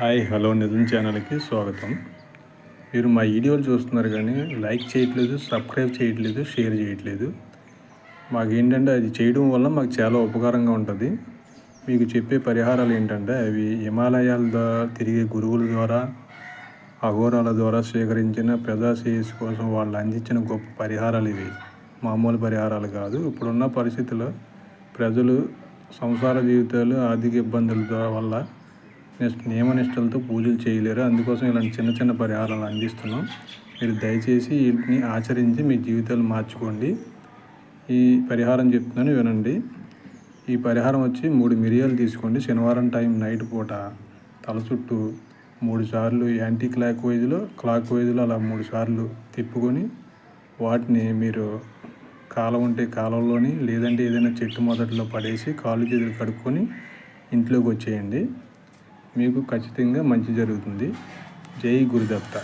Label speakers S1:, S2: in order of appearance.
S1: Hi hello నిజం ఛానల్కి స్వాగతం. మీరు మా వీడియోలు చూస్తున్నారు కానీ లైక్ చేయట్లేదు సబ్స్క్రైబ్ చేయట్లేదు షేర్ చేయట్లేదు. మాకు ఏంటంటే అది చేయడం వల్ల మాకు చాలా ఉపకారంగా ఉంటుంది. మీకు చెప్పే పరిహారాలు ఏంటంటే అవి హిమాలయాల ద్వారా తిరిగే గురువుల ద్వారా అఘోరాల ద్వారా స్వీకరించిన ప్రజా శ్రేయస్సు కోసం వాళ్ళు అందించిన గొప్ప పరిహారాలు ఇవి. మామూలు పరిహారాలు కాదు. ఇప్పుడున్న పరిస్థితుల్లో ప్రజలు సంసార జీవితాలు ఆర్థిక ఇబ్బందుల ద్వారా వల్ల నియమనిష్టలతో పూజలు చేయలేరు. అందుకోసం ఇలాంటి చిన్న చిన్న పరిహారాలు అందిస్తున్నాం. మీరు దయచేసి వీటిని ఆచరించి మీ జీవితాలు మార్చుకోండి. ఈ పరిహారం చెప్తున్నాను వినండి. ఈ పరిహారం వచ్చి మూడు మిరియాలు తీసుకోండి. శనివారం టైం నైట్ పూట తల చుట్టూ మూడు సార్లు యాంటీ క్లాక్ వైజ్లో క్లాక్ వైజ్లో అలా మూడు సార్లు తిప్పుకొని వాటిని మీరు కాలం ఉంటే కాలంలోని లేదంటే ఏదైనా చెట్టు మొదట్లో పడేసి కాళ్ళు చేతులు కడుక్కొని ఇంట్లోకి వచ్చేయండి. మీకు ఖచ్చితంగా మంచి జరుగుతుంది. జై గురుదత్త.